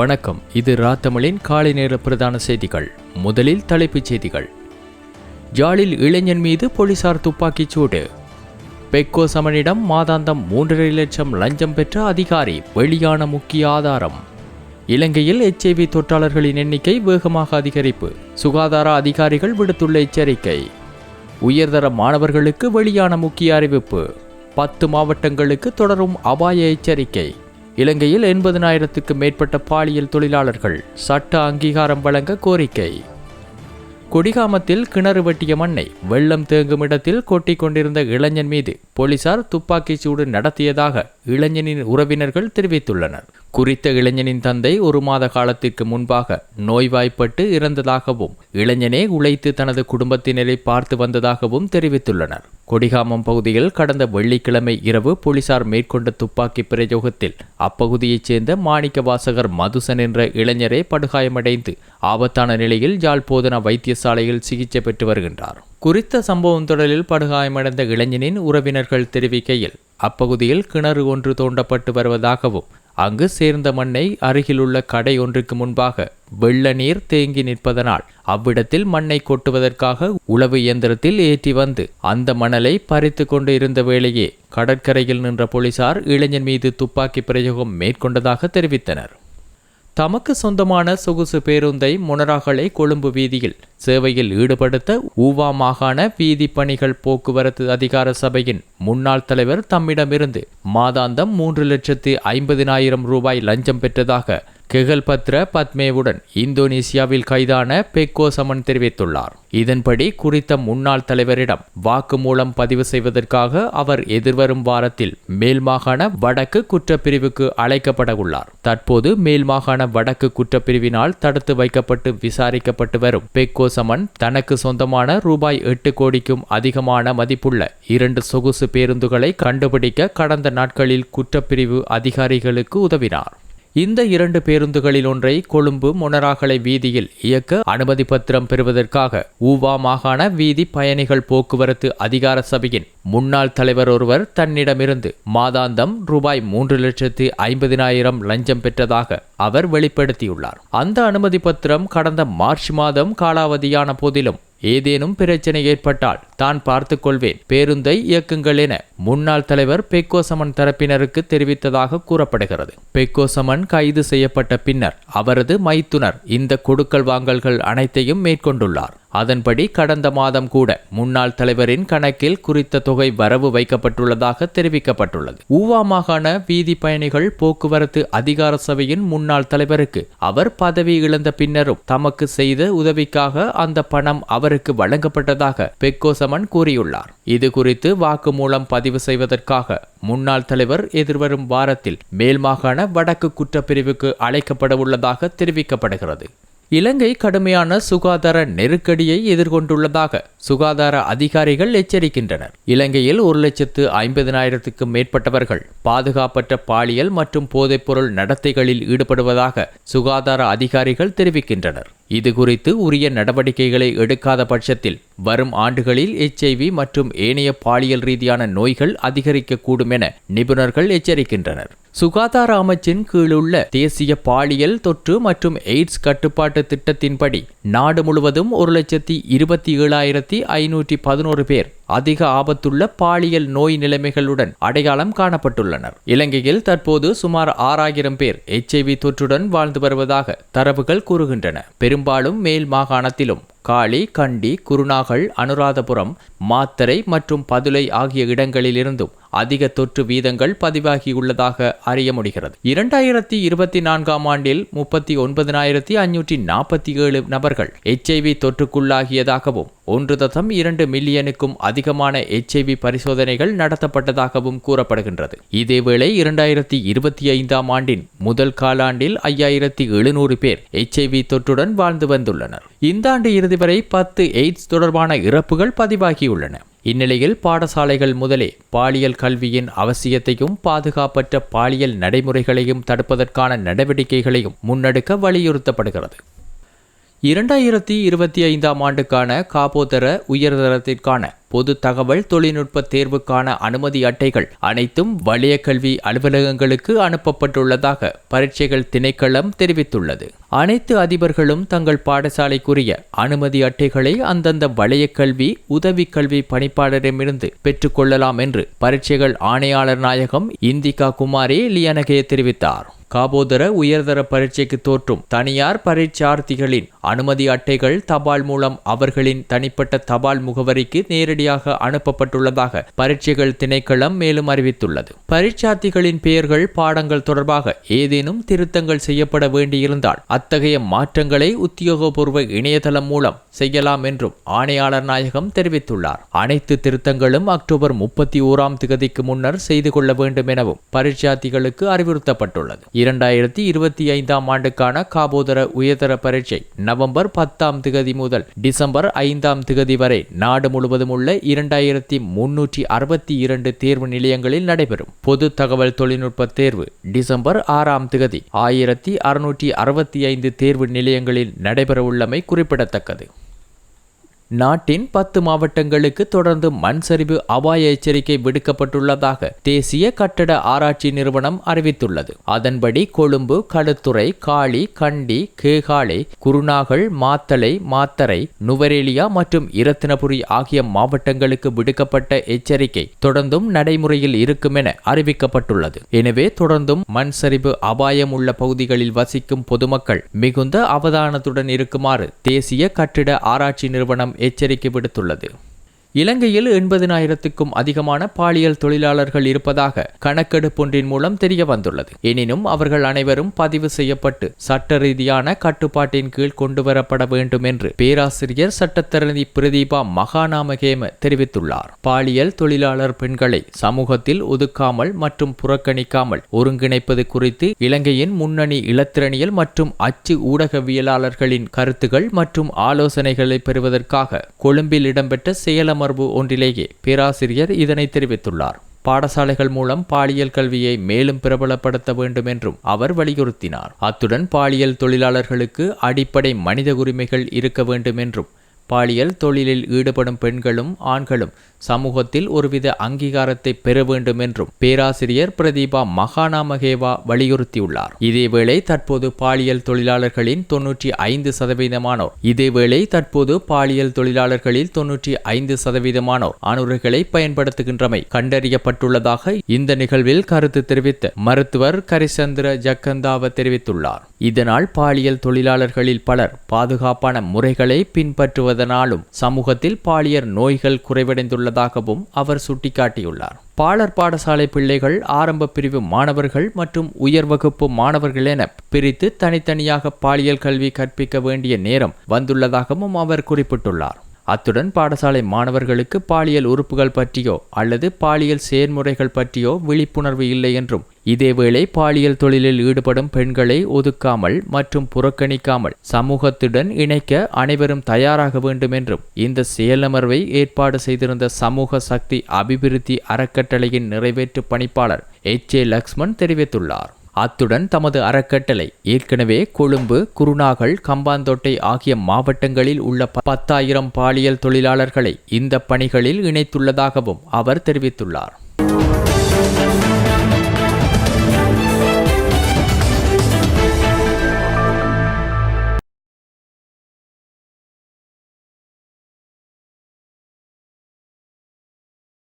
வணக்கம். இது ராத்தமிழின் காலை நேர பிரதான செய்திகள். முதலில் தலைப்புச் செய்திகள். ஜாலில் இளைஞன் மீது போலீசார் துப்பாக்கிச் சூடு. பெக்கோ சமனிடம் மாதாந்தம் மூன்றரை லட்சம் லஞ்சம் பெற்ற அதிகாரி வெளியான முக்கிய ஆதாரம். இலங்கையில் எச்ஐவி தொற்றாளர்களின் எண்ணிக்கை வேகமாக அதிகரிப்பு. சுகாதார அதிகாரிகள் விடுத்துள்ள எச்சரிக்கை. உயர்தர மாணவர்களுக்கு வெளியான முக்கிய அறிவிப்பு. பத்து மாவட்டங்களுக்கு தொடரும் அபாய எச்சரிக்கை. இலங்கையில் எண்பதனாயிரத்துக்கு மேற்பட்ட பாலியல் தொழிலாளர்கள் சட்ட அங்கீகாரம் வழங்க கோரிக்கை. கொடிகாமத்தில் கிணறு வெட்டிய மண்ணை வெள்ளம் தேங்கும் இடத்தில் கொட்டி கொண்டிருந்த இளைஞன் மீது போலீசார் துப்பாக்கிச் சூடு நடத்தியதாக இளைஞனின் உறவினர்கள் தெரிவித்துள்ளனர். குறித்த இளைஞனின் தந்தை ஒரு மாத காலத்திற்கு முன்பாக நோய்வாய்ப்பட்டு இறந்ததாகவும் இளைஞனே உழைத்து தனது குடும்பத்தினரை பார்த்து வந்ததாகவும் தெரிவித்துள்ளனர். கொடிகாமம் பகுதியில் கடந்த வெள்ளிக்கிழமை இரவு போலீசார் மேற்கொண்ட துப்பாக்கி பிரயோகத்தில் அப்பகுதியைச் சேர்ந்த மாணிக்க வாசகர் மதுசன் என்ற இளைஞரே படுகாயமடைந்து ஆபத்தான நிலையில் யாழ் வைத்தியசாலையில் சிகிச்சை பெற்று வருகின்றார். குறித்த சம்பவம் தொடரில் படுகாயமடைந்த இளைஞனின் உறவினர்கள் தெரிவிக்கையில் அப்பகுதியில் கிணறு ஒன்று தோண்டப்பட்டு வருவதாகவும் அங்கு சேர்ந்த மண்ணை அருகிலுள்ள கடை ஒன்றுக்கு முன்பாக வெள்ள நீர் தேங்கி நிற்பதனால் அவ்விடத்தில் மண்ணை கொட்டுவதற்காக உளவு இயந்திரத்தில் ஏற்றி வந்து அந்த மணலை பறித்து கொண்டு இருந்த வேளையே கடற்கரையில் நின்ற போலீசார் இளைஞன் மீது துப்பாக்கி பிரயோகம் மேற்கொண்டதாக தெரிவித்தனர். தமக்கு சொந்தமான சொகுசு பேருந்தை முனராகலை கொழும்பு வீதியில் சேவையில் ஈடுபடுத்த ஊவா மாகாண வீதி பணிகள் போக்குவரத்து அதிகார சபையின் முன்னாள் தலைவர் தம்மிடமிருந்து மாதாந்தம் மூன்று லட்சத்து ஐம்பதினாயிரம் ரூபாய் லஞ்சம் பெற்றதாக கெகல்பத்ர பத்மேவுடன் இந்தோனேசியாவில் கைதான பெக்கோ சமன் தெரிவித்துள்ளார். இதன்படி குறித்த முன்னாள் தலைவரிடம் வாக்குமூலம் பதிவு செய்வதற்காக அவர் எதிர்வரும் வாரத்தில் மேல் மாகாண வடக்கு குற்றப்பிரிவுக்கு அழைக்கப்பட உள்ளார் தற்போது மேல் மாகாண வடக்கு குற்றப்பிரிவினால் தடுத்து வைக்கப்பட்டு விசாரிக்கப்பட்டு வரும் பெக்கோ சமன் தனக்கு சொந்தமான ரூபாய் எட்டு கோடிக்கும் அதிகமான மதிப்புள்ள இரண்டு சொகுசு பேருந்துகளை கண்டுபிடிக்க கடந்த நாட்களில் குற்றப்பிரிவு அதிகாரிகளுக்கு உதவினார். இந்த இரண்டு பேருந்துகளில் ஒன்றை கொழும்பு மொனராகலை வீதியில் இயக்க அனுமதி பத்திரம் பெறுவதற்காக ஊவா மாகாண வீதி பயணிகள் போக்குவரத்து அதிகார சபையின் முன்னாள் தலைவர் ஒருவர் தன்னிடமிருந்து மாதாந்தம் ரூபாய் மூன்று லட்சத்து ஐம்பதினாயிரம் லஞ்சம் பெற்றதாக அவர் வெளிப்படுத்தியுள்ளார். அந்த அனுமதி பத்திரம் கடந்த மார்ச் மாதம் காலாவதியான போதிலும் ஏதேனும் பிரச்சனை ஏற்பட்டால் தான் பார்த்து கொள்வேன். பேருந்தை இயக்குங்கள் என முன்னாள் தலைவர் பெக்கோசமன் தரப்பினருக்கு தெரிவித்ததாக கூறப்படுகிறது. பெக்கோசமன் கைது செய்யப்பட்ட பின்னர் அவரது மைத்துனர் இந்த கொடுக்கல் வாங்கல்கள் அனைத்தையும் மேற்கொண்டுள்ளார். அதன்படி கடந்த மாதம் கூட முன்னாள் தலைவரின் கணக்கில் குறித்த தொகை வரவு வைக்கப்பட்டுள்ளதாக தெரிவிக்கப்பட்டுள்ளது. ஊவா மாகாண வீதி பயணிகள் போக்குவரத்து அதிகார சபையின் முன்னாள் தலைவருக்கு அவர் பதவி இழந்த பின்னரும் தமக்கு செய்த உதவிக்காக அந்த பணம் அவருக்கு வழங்கப்பட்டதாக பெக்கோசமன் கூறியுள்ளார். இது குறித்து வாக்குமூலம் பதிவு செய்வதற்காக முன்னாள் தலைவர் எதிர்வரும் வாரத்தில் மேல் மாகாண வடக்கு குற்றப்பிரிவுக்கு அழைக்கப்பட உள்ளதாக தெரிவிக்கப்படுகிறது. இலங்கை கடுமையான சுகாதார நெருக்கடியை எதிர்கொண்டுள்ளதாக சுகாதார அதிகாரிகள் எச்சரிக்கின்றனர். இலங்கையில் ஒரு லட்சத்து ஐம்பதினாயிரத்துக்கும் மேற்பட்டவர்கள் பாதுகாப்பற்ற பாலியல் மற்றும் போதைப்பொருள் நடத்தைகளில் ஈடுபடுவதாக சுகாதார அதிகாரிகள் தெரிவிக்கின்றனர். இது குறித்து உரிய நடவடிக்கைகளை எடுக்காத பட்சத்தில் வரும் ஆண்டுகளில் எச்ஐவி மற்றும் ஏனைய பாலியல் ரீதியான நோய்கள் அதிகரிக்கக்கூடும் என நிபுணர்கள் எச்சரிக்கின்றனர். சுகாதார அமைச்சின் கீழுள்ள தேசிய பாலியல் தொற்று மற்றும் எய்ட்ஸ் கட்டுப்பாட்டு திட்டத்தின்படி நாடு முழுவதும் ஒரு லட்சத்தி இருபத்தி ஏழாயிரத்தி ஐநூற்றி பதினோரு பேர் அதிக ஆபத்துள்ள பாலியல் நோய் நிலைமைகளுடன் அடையாளம் காணப்பட்டுள்ளனர். இலங்கையில் தற்போது சுமார் ஆறாயிரம் பேர் எச்ஐவி தொற்றுடன் வாழ்ந்து வருவதாக தரவுகள் கூறுகின்றன. பெரும்பாலும் மேல் மாகாணத்திலும் காளி கண்டி குருநாகல் அனுராதபுரம் மாத்தரை மற்றும் பதுளை ஆகிய இடங்களிலிருந்தும் அதிக தொற்று வீதங்கள் பதிவாகியுள்ளதாக அறிய முடிகிறது. இரண்டாயிரத்தி இருபத்தி நான்காம் ஆண்டில் முப்பத்தி ஒன்பதினாயிரத்தி அஞ்சூற்றி நாற்பத்தி ஏழு நபர்கள் எச்ஐவி தொற்றுக்குள்ளாகியதாகவும் ஒன்று தசம் இரண்டு மில்லியனுக்கும் அதிகமான எச்ஐவி பரிசோதனைகள் நடத்தப்பட்டதாகவும் கூறப்படுகின்றது. இதேவேளை இரண்டாயிரத்தி இருபத்தி ஐந்தாம் ஆண்டின் முதல் காலாண்டில் ஐயாயிரத்தி எழுநூறு பேர் எச்ஐவி தொற்றுடன் வாழ்ந்து வந்துள்ளனர். இந்த ஆண்டு இறுதி வரை பத்து எய்ட்ஸ் தொடர்பான இறப்புகள் பதிவாகியுள்ளன. இந்நிலையில் பாடசாலைகள் முதலே பாலியல் கல்வியின் அவசியத்தையும் பாதுகாப்பற்ற பாலியல் நடைமுறைகளையும் தடுப்பதற்கான நடவடிக்கைகளையும் முன்னெடுக்க வலியுறுத்தப்படுகிறது. இரண்டாயிரத்தி இருபத்தி ஐந்தாம் ஆண்டுக்கான காபோதர உயர்தரத்திற்கான பொது தகவல் தொழில்நுட்ப தேர்வுக்கான அனுமதி அட்டைகள் அனைத்தும் வலய கல்வி அலுவலகங்களுக்கு அனுப்பப்பட்டுள்ளதாக பரீட்சைகள் திணைக்களம் தெரிவித்துள்ளது. அனைத்து அதிபர்களும் தங்கள் பாடசாலைக்குரிய அனுமதி அட்டைகளை அந்தந்த வலய கல்வி உதவி கல்வி பணிப்பாளரிடமிருந்து பெற்றுக்கொள்ளலாம் என்று பரீட்சைகள் ஆணையாளர் நாயகம் இந்திகா குமாரி லியனகே தெரிவித்தார். காபோதர உயர்தர பரீட்சைக்கு தோற்றும் தனியார் பரீட்சார்த்திகளின் அனுமதி அட்டைகள் தபால் மூலம் அவர்களின் தனிப்பட்ட தபால் முகவரிக்கு நேரடியாக அனுப்பப்பட்டுள்ளதாக பரீட்சைகள் திணைக்களம் மேலும் அறிவித்துள்ளது. பரீட்சார்த்திகளின் பெயர்கள் பாடங்கள் தொடர்பாக ஏதேனும் திருத்தங்கள் செய்யப்பட வேண்டியிருந்தால் அத்தகைய மாற்றங்களை உத்தியோகபூர்வ இணையதளம் மூலம் செய்யலாம் என்றும் ஆணையாளர் நாயகம் தெரிவித்துள்ளார். அனைத்து திருத்தங்களும் அக்டோபர் முப்பத்தி ஓராம் திகதிக்கு முன்னர் செய்து கொள்ள வேண்டும் எனவும் பரீட்சார்த்திகளுக்கு அறிவுறுத்தப்பட்டுள்ளது. இரண்டாயிரத்தி இருபத்தி ஐந்தாம் ஆண்டுக்கான காபோதர உயர்தர பரீட்சை நவம்பர் பத்தாம் திகதி முதல் டிசம்பர் ஐந்தாம் திகதி வரை நாடு முழுவதும் உள்ள இரண்டாயிரத்தி முன்னூற்றி அறுபத்தி இரண்டு தேர்வு நிலையங்களில் நடைபெறும். பொது தகவல் தொழில்நுட்ப தேர்வு டிசம்பர் ஆறாம் திகதி ஆயிரத்தி அறுநூற்றி அறுபத்தி ஐந்து தேர்வு நிலையங்களில் நடைபெறவுள்ளமை குறிப்பிடத்தக்கது. நாட்டின் பத்து மாவட்டங்களுக்கு தொடர்ந்து மண் சரிவு அபாய எச்சரிக்கை விடுக்கப்பட்டுள்ளதாக தேசிய கட்டட ஆராய்ச்சி நிறுவனம் அறிவித்துள்ளது. அதன்படி கொழும்பு களுத்துறை காளி கண்டி கேகாலை குருநாகல் மாத்தளை மாத்தரை நுவரேலியா மற்றும் இரத்தினபுரி ஆகிய மாவட்டங்களுக்கு விடுக்கப்பட்ட எச்சரிக்கை தொடர்ந்தும் நடைமுறையில் இருக்கும் என அறிவிக்கப்பட்டுள்ளது. எனவே தொடர்ந்தும் மண் சரிவு அபாயம் உள்ள பகுதிகளில் வசிக்கும் பொதுமக்கள் மிகுந்த அவதானத்துடன் இருக்குமாறு தேசிய கட்டிட ஆராய்ச்சி நிறுவனம் எச்சரிக்கை விடுத்துள்ளது இலங்கையில் எண்பதினாயிரத்துக்கும் அதிகமான பாலியல் தொழிலாளர்கள் இருப்பதாக கணக்கெடுப்பொன்றின் மூலம் தெரிய வந்துள்ளது எனினும் அவர்கள் அனைவரும் பதிவு செய்யப்பட்டு சட்ட ரீதியான கட்டுப்பாட்டின் கீழ் கொண்டுவரப்பட வேண்டும் என்று பேராசிரியர் சட்டத்தரணி பிரதீபா மகாநாமகேம தெரிவித்துள்ளார். பாலியல் தொழிலாளர் பெண்களை சமூகத்தில் ஒதுக்காமல் மற்றும் புறக்கணிக்காமல் ஒருங்கிணைப்பது குறித்து இலங்கையின் முன்னணி இலத்திரணியல் மற்றும் அச்சு ஊடகவியலாளர்களின் கருத்துகள் மற்றும் ஆலோசனைகளை பெறுவதற்காக கொழும்பில் இடம்பெற்ற செயலம் அமர்வு ஒன்றிலேயே பேராசிரியர் இதனை தெரிவித்துள்ளார். பாடசாலைகள் மூலம் பாலியல் கல்வியை மேலும் பிரபலப்படுத்த வேண்டும் என்றும் அவர் வலியுறுத்தினார். அத்துடன் பாலியல் தொழிலாளர்களுக்கு அடிப்படை மனித உரிமைகள் இருக்க வேண்டும் என்றும் பாலியல் தொழிலில் ஈடுபடும் பெண்களும் ஆண்களும் சமூகத்தில் ஒருவித அங்கீகாரத்தை பெற வேண்டும் என்றும் பேராசிரியர் பிரதீபா மகாநாமகேவா வலியுறுத்தியுள்ளார். இதேவேளை தற்போது பாலியல் தொழிலாளர்களின் தொன்னூற்றி ஐந்து சதவீதமானோர் இதேவேளை தற்போது பாலியல் தொழிலாளர்களில் தொன்னூற்றி ஐந்து சதவீதமானோர் அணுறுகளை பயன்படுத்துகின்றமை கண்டறியப்பட்டுள்ளதாக இந்த நிகழ்வில் கருத்து தெரிவித்த மருத்துவர் கரிசந்திர ஜக்கந்தாவ தெரிவித்துள்ளார். இதனால் பாலியல் தொழிலாளர்களில் பலர் பாதுகாப்பான முறைகளை பின்பற்றுவதனாலும் சமூகத்தில் பாலியல் நோய்கள் குறைவடைந்துள்ளதாகவும் அவர் சுட்டிக்காட்டியுள்ளார். பாலர் பாடசாலை பிள்ளைகள் ஆரம்ப பிரிவு மாணவர்கள் மற்றும் உயர் வகுப்பு மாணவர்கள் என பிரித்து தனித்தனியாக பாலியல் கல்வி கற்பிக்க வேண்டிய நேரம் வந்துள்ளதாகவும் அவர் குறிப்பிட்டுள்ளார். அத்துடன் பாடசாலை மாணவர்களுக்கு பாலியல் உறுப்புகள் பற்றியோ அல்லது பாலியல் செயல்முறைகள் பற்றியோ விழிப்புணர்வு இல்லை என்றும் இதேவேளை பாலியல் தொழிலில் ஈடுபடும் பெண்களை ஒதுக்காமல் மற்றும் புறக்கணிக்காமல் சமூகத்துடன் இணைக்க அனைவரும் தயாராக வேண்டும் என்றும் இந்த செயலமர்வை ஏற்பாடு செய்திருந்த சமூக சக்தி அபிவிருத்தி அறக்கட்டளையின் நிறைவேற்று பணிப்பாளர் எச் ஏ லக்ஷ்மண் தெரிவித்துள்ளார். அத்துடன் தமது அறக்கட்டளை ஏற்கனவே கொழும்பு குருநாகல் கம்பாந்தோட்டை ஆகிய மாவட்டங்களில் உள்ள பத்தாயிரம் பாலியல் தொழிலாளர்களை இந்த பணிகளில் இணைத்துள்ளதாகவும் அவர் தெரிவித்துள்ளார்.